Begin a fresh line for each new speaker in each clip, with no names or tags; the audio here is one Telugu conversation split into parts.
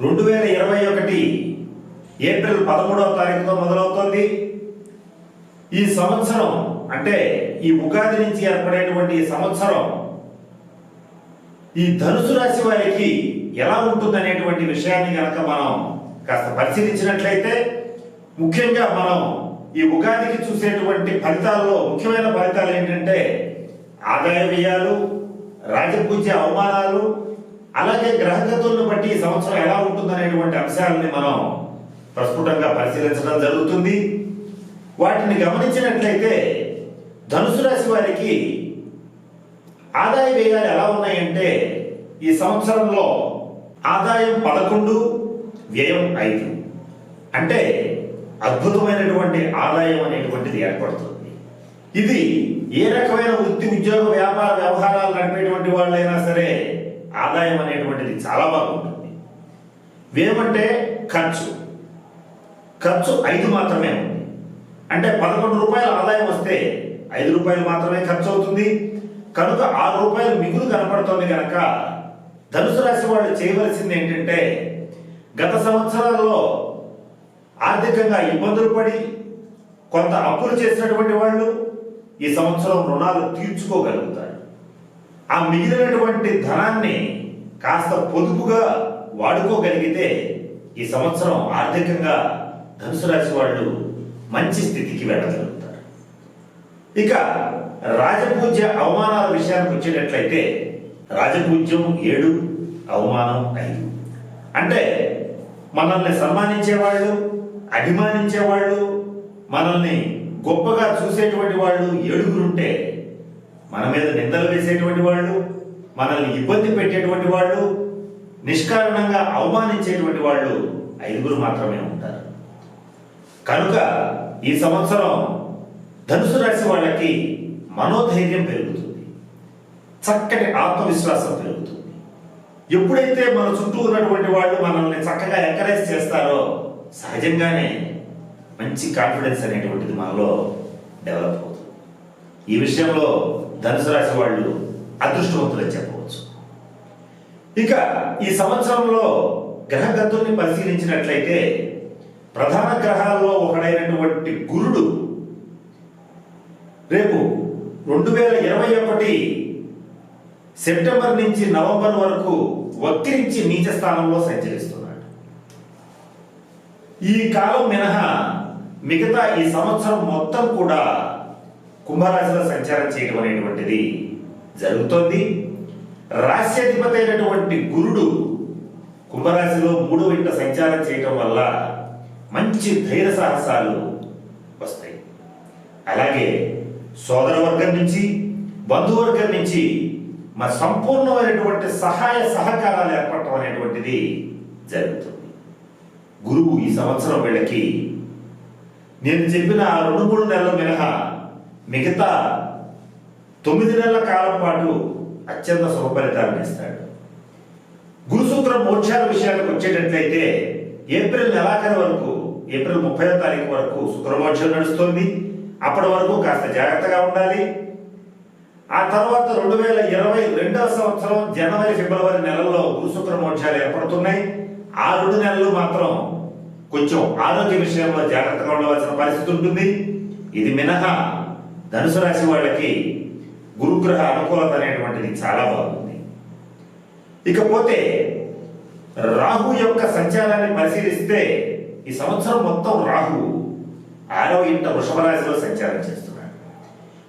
రెండు వేల ఇరవై ఒకటి ఏప్రిల్ పదమూడవ తారీఖుతో మొదలవుతోంది. ఈ సంవత్సరం అంటే ఈ ఉగాది నుంచి ఏర్పడేటువంటి ఈ సంవత్సరం ఈ ధనుసు రాశి వారికి ఎలా ఉంటుందనేటువంటి విషయాన్ని కనుక మనం కాస్త పరిశీలించినట్లయితే ముఖ్యంగా మనం ఈ ఉగాదికి చూసేటువంటి ఫలితాల్లో ముఖ్యమైన ఫలితాలు ఏంటంటే ఆదాయ వ్యయాలు రాజపూజ్య అవమానాలు అలాగే గ్రహగతులను బట్టి ఈ సంవత్సరం ఎలా ఉంటుందనేటువంటి అంశాలని మనం ప్రస్ఫుటంగా పరిశీలించడం జరుగుతుంది. వాటిని గమనించినట్లయితే ధనుసు రాశి వారికి ఆదాయ వ్యయాలు ఎలా ఉన్నాయంటే ఈ సంవత్సరంలో ఆదాయం పదకొండు వ్యయం ఐదు. అంటే అద్భుతమైనటువంటి ఆదాయం అనేటువంటిది ఏర్పడుతుంది. ఇది ఏ రకమైన వృత్తి ఉద్యోగ వ్యాపార వ్యవహారాలు నడిపేటువంటి వాళ్ళైనా సరే ఆదాయం అనేటువంటిది చాలా బాగుంటుంది వేమంటే ఖర్చు. ఖర్చు ఐదు మాత్రమే ఉంది. అంటే పదకొండు రూపాయల ఆదాయం వస్తే ఐదు రూపాయలు మాత్రమే ఖర్చు అవుతుంది. కనుక ఆరు రూపాయలు మిగులు కనపడుతోంది కనుక ధనుసు రాశి వాళ్ళు చేయవలసింది ఏంటంటే గత సంవత్సరాల్లో ఆర్థికంగా ఇబ్బందులు పడి కొంత అప్పులు చేసినటువంటి వాళ్ళు ఈ సంవత్సరం రుణాలు తీర్చుకోగలుగుతారు. ఆ మిగిలినటువంటి ధనాన్ని కాస్త పొదుపుగా వాడుకోగలిగితే ఈ సంవత్సరం ఆర్థికంగా ధనుసు రాశి వాళ్ళు మంచి స్థితికి వెళ్ళగలుగుతారు. ఇక రాజపూజ్య అవమానాల విషయానికి వచ్చేటట్లయితే రాజపూజ్యం ఏడు అవమానం ఐదు. అంటే మనల్ని సన్మానించేవాళ్ళు అభిమానించేవాళ్ళు మనల్ని గొప్పగా చూసేటువంటి వాళ్ళు ఏడుగురుంటే మన మీద నిందలు వేసేటువంటి వాళ్ళు మనల్ని ఇబ్బంది పెట్టేటువంటి వాళ్ళు నిష్కారణంగా అవమానించేటువంటి వాళ్ళు ఐదుగురు మాత్రమే ఉంటారు. కనుక ఈ సంవత్సరం ధనుసు రాశి వాళ్ళకి మనోధైర్యం పెరుగుతుంది. చక్కటి ఆత్మవిశ్వాసం పెరుగుతుంది. ఎప్పుడైతే మన చుట్టూ ఉన్నటువంటి వాళ్ళు మనల్ని చక్కగా ఎంకరేజ్ చేస్తారో సహజంగానే మంచి కాన్ఫిడెన్స్ అనేటువంటిది మనలో డెవలప్ అవుతుంది. ఈ విషయంలో ధనుసు రాశి వాళ్ళు అదృష్టవంతులని చెప్పవచ్చు. ఇక ఈ సంవత్సరంలో గ్రహగతుల్ని పరిశీలించినట్లయితే ప్రధాన గ్రహాల్లో ఒకడైనటువంటి గురుడు రేపు రెండు వేల ఇరవై ఒకటి సెప్టెంబర్ నుంచి నవంబర్ వరకు వక్రించి నీచ స్థానంలో సంచరిస్తున్నాడు. ఈ కాలం మినహా మిగతా ఈ సంవత్సరం మొత్తం కూడా కుంభరాశిలో సంచారం చేయడం అనేటువంటిది జరుగుతోంది. రాశ్యాధిపతి అయినటువంటి గురుడు కుంభరాశిలో మూడో ఇంట సంచారం చేయటం వల్ల మంచి ధైర్య సాహసాలు వస్తాయి. అలాగే సోదర వర్గం నుంచి బంధువర్గం నుంచి మన సంపూర్ణమైనటువంటి సహాయ సహకారాలు ఏర్పడటం అనేటువంటిది జరుగుతుంది. గురువు ఈ సంవత్సరం వీళ్ళకి నేను చెప్పిన ఆ రెండు మూడు నెలల మినహా మిగతా తొమ్మిది నెలల కాలం పాటు అత్యంత శుభ ఫలితాలను ఇస్తాడు గురుసూత్ర మోక్షాల విషయాలకు వచ్చేటట్లయితే ఏప్రిల్ నెలాఖరు వరకు ఏప్రిల్ ముప్పై తారీఖు వరకు శుక్రమోక్షం నడుస్తుంది. అప్పటి వరకు కాస్త జాగ్రత్తగా ఉండాలి. ఆ తర్వాత రెండు వేల ఇరవై రెండవ సంవత్సరం జనవరి ఫిబ్రవరి నెలల్లో గురుశుక్ర మోక్షాలు ఏర్పడుతున్నాయి. ఆ రెండు నెలలు మాత్రం కొంచెం ఆరోగ్య విషయంలో జాగ్రత్తగా ఉండవలసిన పరిస్థితి ఉంటుంది. ఇది మినహా ధనుసు రాశి వాళ్ళకి గురుగ్రహ అనుకూలత అనేటువంటిది చాలా బాగుంది. ఇకపోతే రాహు యొక్క సంచారాన్ని పరిశీలిస్తే ఈ సంవత్సరం మొత్తం రాహు ఆరవ ఇంట వృషభ రాశిలో సంచారం చేస్తున్నాడు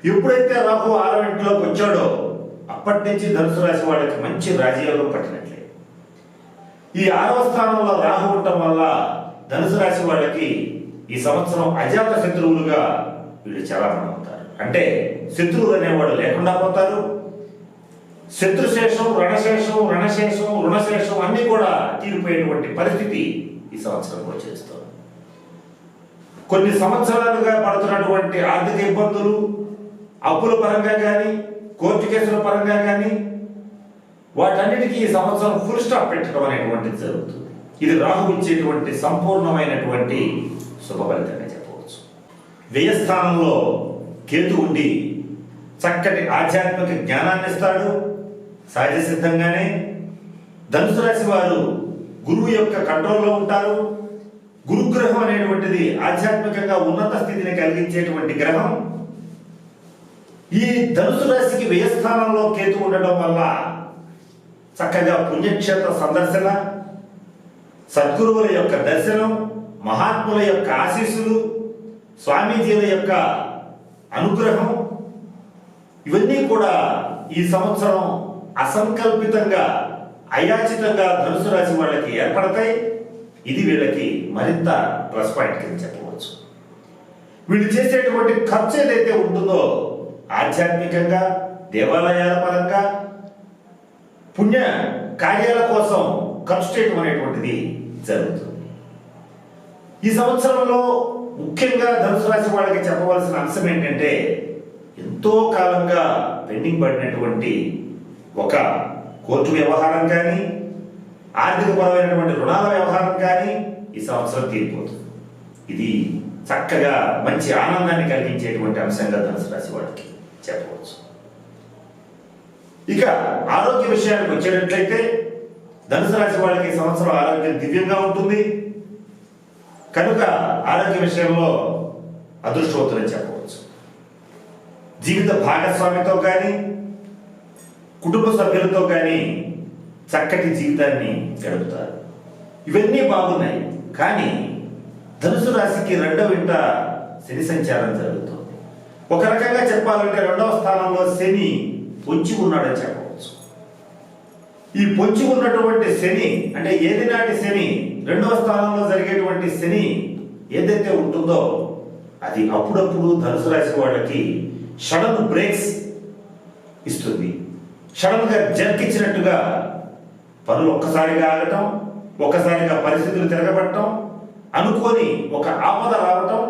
ఎప్పుడైతే రాహు ఆరవ ఇంట్లోకి వచ్చాడో అప్పటి నుంచి ధనుసు రాశి వాళ్ళకి మంచి రాజయోగం పట్టినట్లే. ఈ ఆరవ స్థానంలో రాహు ఉండటం వల్ల ధనుసు రాశి వాళ్ళకి ఈ సంవత్సరం అజాత శత్రువులుగా వీళ్ళు చాలా అవుతారు అంటే శత్రువులు అనేవాడు లేకుండా పోతారు. శత్రుశేషం రణశేషం రణశేషం రుణశేషం అన్ని కూడా తీరిపోయేటువంటి పరిస్థితి ఈ సంవత్సరం చేస్తారు కొన్ని సంవత్సరాలుగా పడుతున్నటువంటి ఆర్థిక ఇబ్బందులు అప్పుల పరంగా కానీ కోర్టు కేసుల పరంగా కానీ వాటన్నిటికీ ఈ సంవత్సరం ఫుల్ స్టాప్ పెట్టడం అనేటువంటిది జరుగుతుంది. ఇది రాహు ఇచ్చేటువంటి సంపూర్ణమైనటువంటి శుభ ఫలితంగా చెప్పవచ్చు. వ్యయస్థానంలో కేతు ఉండి చక్కటి ఆధ్యాత్మిక జ్ఞానాన్ని ఇస్తాడు. సహజ సిద్ధంగానే ధనుసు రాశి వారు గురువు యొక్క కంట్రోల్లో ఉంటారు. గురుగ్రహం అనేటువంటిది ఆధ్యాత్మికంగా ఉన్నత స్థితిని కలిగించేటువంటి గ్రహం. ఈ ధనుసు రాశికి వ్యయస్థానంలో కేతు ఉండడం వల్ల చక్కగా పుణ్యక్షేత్ర సందర్శన సద్గురువుల యొక్క దర్శనం మహాత్ముల యొక్క ఆశీస్సులు స్వామీజీల యొక్క అనుగ్రహం. ఇవన్నీ కూడా ఈ సంవత్సరం అసంకల్పితంగా అయాచితంగా ధనుసు రాశి వాళ్ళకి ఏర్పడతాయి. ఇది వీళ్ళకి మరింత ప్లస్ పాయింట్ కింద చెప్పవచ్చు. వీళ్ళు చేసేటువంటి ఖర్చు ఏదైతే ఉంటుందో ఆధ్యాత్మికంగా దేవాలయాల పరంగా పుణ్య కార్యాల కోసం ఖర్చు చేయడం అనేటువంటిది జరుగుతుంది. ఈ సంవత్సరంలో ముఖ్యంగా ధనుసు రాశి వాళ్ళకి చెప్పవలసిన అంశం ఏంటంటే ఎంతో కాలంగా పెండింగ్ పడినటువంటి ఒక కోర్టు వ్యవహారం కానీ ఆర్థికపరమైనటువంటి రుణాల వ్యవహారం కానీ ఈ సంవత్సరం తీరిపోతుంది. ఇది చక్కగా మంచి ఆనందాన్ని కలిగించేటువంటి అంశంగా ధనుసు రాశి వాళ్ళకి చెప్పవచ్చు. ఇక ఆరోగ్య విషయానికి వచ్చేటట్లయితే ధనుసు రాశి వాళ్ళకి ఈ సంవత్సరం ఆరోగ్యం దివ్యంగా ఉంటుంది. కనుక ఆరోగ్య విషయంలో అదృష్టవంతులని చెప్పవచ్చు. జీవిత భాగస్వామితో కానీ కుటుంబ సభ్యులతో కానీ చక్కటి జీవితాన్ని గడుపుతారు. ఇవన్నీ బాగున్నాయి. కానీ ధనుసు రాశికి రెండవ ఇంట శని సంచారం జరుగుతుంది. ఒక రకంగా చెప్పాలంటే రెండవ స్థానంలో శని పొంచి ఉన్నాడని చెప్పవచ్చు. ఈ పొంచి ఉన్నటువంటి శని అంటే ఏది నాటి శని రెండవ స్థానంలో జరిగేటువంటి శని ఏదైతే ఉంటుందో అది అప్పుడప్పుడు ధనుసు రాశి వాళ్ళకి షడన్ బ్రేక్స్ ఇస్తుంది. సడన్గా జర్క్ ఇచ్చినట్టుగా పనులు ఒక్కసారిగా ఆగటం ఒక్కసారిగా పరిస్థితులు తిరగబడటం అనుకోని ఒక ఆపద రావటం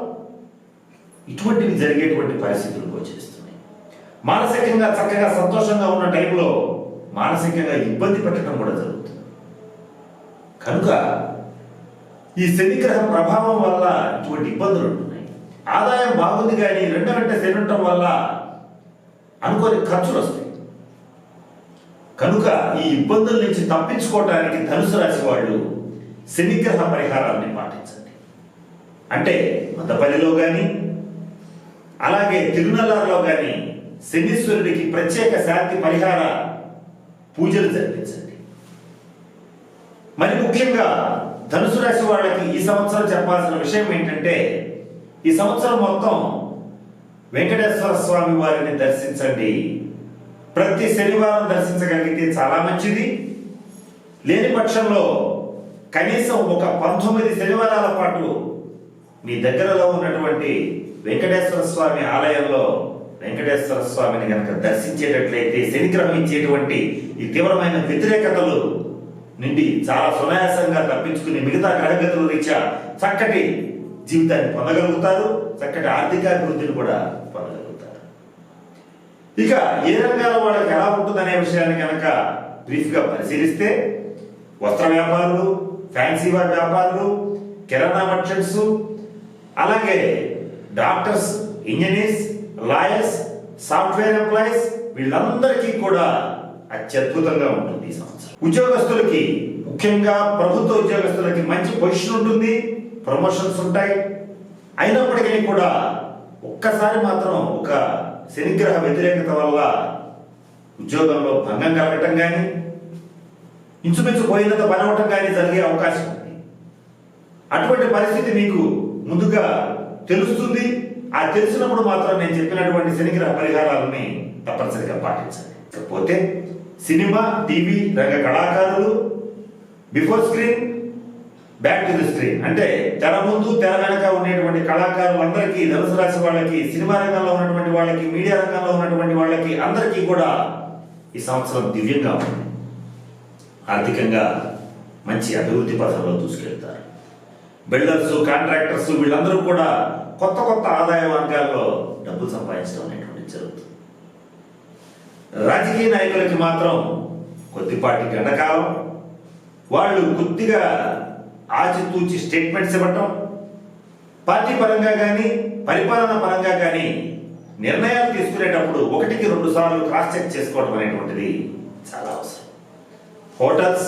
ఇటువంటివి జరిగేటువంటి పరిస్థితులు వచ్చేస్తున్నాయి. మానసికంగా చక్కగా సంతోషంగా ఉన్న టైంలో మానసికంగా ఇబ్బంది పెట్టడం కూడా జరుగుతుంది. కనుక ఈ శనిగ్రహ ప్రభావం వల్ల ఇటువంటి ఇబ్బందులు ఉంటున్నాయి. ఆదాయం బాగుంది కానీ రెండో వెంట శని ఉండటం వల్ల అనుకోని ఖర్చులు వస్తాయి. కనుక ఈ ఇబ్బందుల నుంచి తప్పించుకోవడానికి ధనుసు రాశి వాళ్ళు శనిగ్రహ పరిహారాన్ని పాటించండి అంటే మదపల్లిలో కానీ అలాగే తిరునల్లారులో కానీ శనీశ్వరుడికి ప్రత్యేక శాంతి పరిహార పూజలు జరిపించండి. మరి ముఖ్యంగా ధనుసు రాశి వాళ్ళకి ఈ సంవత్సరం చెప్పాల్సిన విషయం ఏంటంటే ఈ సంవత్సరం మొత్తం వెంకటేశ్వర స్వామి వారిని దర్శించండి. ప్రతి శనివారం దర్శించగలిగితే చాలా మంచిది. లేని పక్షంలో కనీసం ఒక పంతొమ్మిది శనివారాల పాటు మీ దగ్గరలో ఉన్నటువంటి వెంకటేశ్వర స్వామి ఆలయంలో వెంకటేశ్వర స్వామిని కనుక దర్శించేటట్లయితే శనిగ్రహం ఇచ్చేటువంటి ఈ తీవ్రమైన వ్యతిరేకతలు నుండి చాలా సునాయాసంగా తప్పించుకుని మిగతా గ్రహగతుల రీత్యా చక్కటి జీవితాన్ని పొందగలుగుతారు చక్కటి ఆర్థికాభివృద్ధిని కూడా పొందగలుగుతారు. ఇక ఏ రంగాల వాళ్ళకి ఎలా ఉంటుందనే విషయాన్ని కనుక బ్రీఫ్గా పరిశీలిస్తే వస్త్ర వ్యాపారులు ఫ్యాన్సీ వార్ వ్యాపారులు కిరాణా మర్చెంట్స్ అలాగే doctors engineers lawyers software employees వీళ్ళందరికీ కూడా అత్యద్భుతంగా ఉంటుంది ఈ సంవత్సరం. ఉద్యోగస్తులకి ముఖ్యంగా ప్రభుత్వ ఉద్యోగస్తులకి మంచి పొజిషన్ ఉంటుంది ప్రమోషన్స్ ఉంటాయి. అయినప్పటికీ కూడా ఒక్కసారి మాత్రం ఒక శనిగ్రహ వ్యతిరేకత వల్ల ఉద్యోగంలో భంగం కలగటం కానీ ఇంచుమించు పోయినంత పని అవటం కానీ జరిగే అవకాశం ఉంది. అటువంటి పరిస్థితి మీకు ముందుగా తెలుస్తుంది. ఆ తెలిసినప్పుడు మాత్రం నేను చెప్పినటువంటి శనిగ్రహ పరిహారాలని తప్పనిసరిగా పాటించాలి. ఇకపోతే సినిమా టీవీ రంగ కళాకారులు before screen back to the screen. అంటే తెర ముందు తెర వెనక ఉండేటువంటి కళాకారులందరికీ ధనుసు రాశి వాళ్ళకి సినిమా రంగంలో ఉన్నటువంటి వాళ్ళకి మీడియా రంగంలో ఉన్నటువంటి వాళ్ళకి అందరికీ కూడా ఈ సంవత్సరం దివ్యంగా ఉంది. ఆర్థికంగా మంచి అభివృద్ధి పథంలో దూసుకెళ్తారు. బిల్డర్స్ కాంట్రాక్టర్స్ వీళ్ళందరూ కూడా కొత్త కొత్త ఆదాయ మార్గాల్లో డబ్బులు సంపాదించడం అనేటువంటిది జరుగుతుంది. రాజకీయ నాయకులకి మాత్రం కొద్దిపాటి గండకాలం వాళ్ళు కొద్దిగా ఆచితూచి స్టేట్మెంట్స్ ఇవ్వటం. పార్టీ పరంగా కానీ పరిపాలన పరంగా కానీ నిర్ణయాలు తీసుకునేటప్పుడు ఒకటికి రెండు సార్లు క్రాస్ చెక్ చేసుకోవడం అనేటువంటిది చాలా అవసరం. హోటల్స్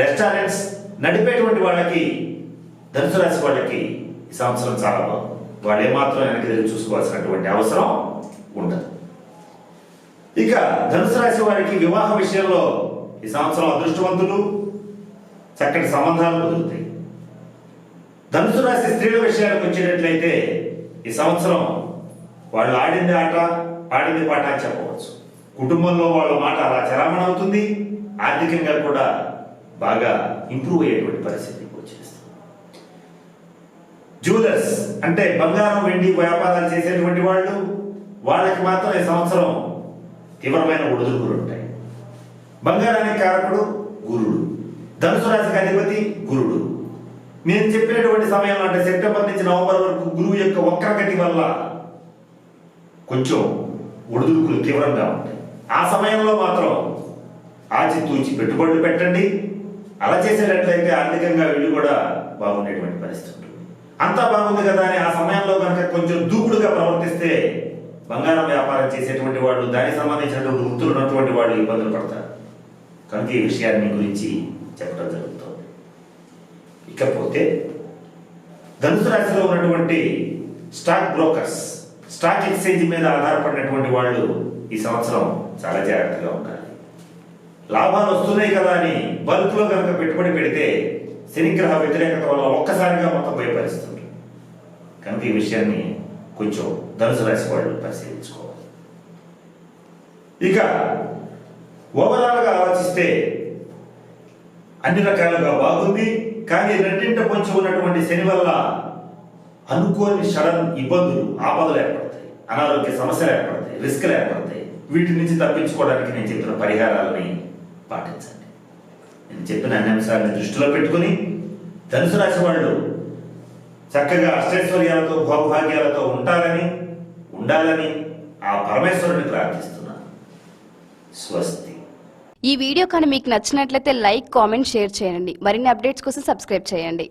రెస్టారెంట్స్ నడిపేటువంటి వాళ్ళకి ధనుసు రాశి వాళ్ళకి ఈ సంవత్సరం చాలా బాగుంది వాళ్ళు ఏమాత్రం వెనక్కి తిరిగి చూసుకోవాల్సినటువంటి అవసరం ఉండదు. ఇక ధనుసు రాశి వారికి వివాహ విషయంలో ఈ సంవత్సరం అదృష్టవంతులు చక్కటి సంబంధాలు కుదురుతాయి. ధనుసు రాశి స్త్రీల విషయానికి వచ్చేటట్లయితే ఈ సంవత్సరం వాళ్ళు ఆడింది ఆట ఆడింది పాట అని చెప్పవచ్చు. కుటుంబంలో వాళ్ళ మాట అలా చలామణి అవుతుంది ఆర్థికంగా కూడా బాగా ఇంప్రూవ్ అయ్యేటువంటి పరిస్థితి జూలర్స్ అంటే బంగారం వెండి వ్యాపారాలు చేసేటువంటి వాళ్ళు వాళ్ళకి మాత్రం ఈ సంవత్సరం తీవ్రమైన ఒడిదుడుకులు ఉంటాయి. బంగారానికి కారకుడు గురుడు. ధనుసు రాశికి అధిపతి గురుడు. నేను చెప్పినటువంటి సమయంలో అంటే సెప్టెంబర్ నుంచి నవంబర్ వరకు గురువు యొక్క వక్రగతి వల్ల కొంచెం ఒడిదుడుకులు తీవ్రంగా ఉంటాయి. ఆ సమయంలో మాత్రం ఆచితూచి పెట్టుబడులు పెట్టండి. అలా చేసేటట్లయితే ఆర్థికంగా వీళ్ళు కూడా బాగుండేటువంటి పరిస్థితి అంతా బాగుంది కదా అని ఆ సమయంలో కనుక కొంచెం దూకుడుగా ప్రవర్తిస్తే బంగారం వ్యాపారం చేసేటువంటి వాళ్ళు దానికి సంబంధించినటువంటి వృత్తులు ఉన్నటువంటి వాళ్ళు ఇబ్బందులు పడతారు. కనుక ఈ విషయాన్ని గురించి చెప్పడం జరుగుతుంది. ఇకపోతే ధనుసు రాశిలో ఉన్నటువంటి స్టాక్ బ్రోకర్స్ స్టాక్ ఎక్స్చేంజ్ మీద ఆధారపడినటువంటి వాళ్ళు ఈ సంవత్సరం చాలా జాగ్రత్తగా ఉండాలి. లాభాలు వస్తున్నాయి కదా అని బల్క్లో కనుక పెట్టుబడి పెడితే శనిగ్రహ వ్యతిరేకత వల్ల ఒక్కసారిగా మొత్తం భయపరిస్తుంది కనుక ఈ విషయాన్ని కొంచెం ధనుసు రాశి వాళ్ళు పరిశీలించుకోవాలి. ఇక ఓవరాల్గా ఆలోచిస్తే అన్ని రకాలుగా బాగుంది కానీ రెండింట కొంచెం ఉన్నటువంటి శని వల్ల అనుకోని సడన్ ఇబ్బందులు ఆపదలు ఏర్పడతాయి. అనారోగ్య సమస్యలు ఏర్పడతాయి రిస్క్లు ఏర్పడతాయి. వీటి నుంచి తప్పించుకోవడానికి నేను చెప్పిన పరిహారాలని పాటించండి. నేను చెప్పిన అన్ని అంశాలను దృష్టిలో పెట్టుకుని ధనుసు రాశి వాళ్ళు చక్కగా అష్టైశ్వర్యాలతో భోగభాగ్యాలతో ఉంటారని ఉండాలని ఆ పరమేశ్వరుని ప్రార్థిస్తున్నాను స్వస్తి.
ఈ వీడియో కానీ మీకు నచ్చినట్లయితే లైక్ కామెంట్ షేర్ చేయండి. మరిన్ని అప్డేట్స్ కోసం సబ్స్క్రైబ్ చేయండి.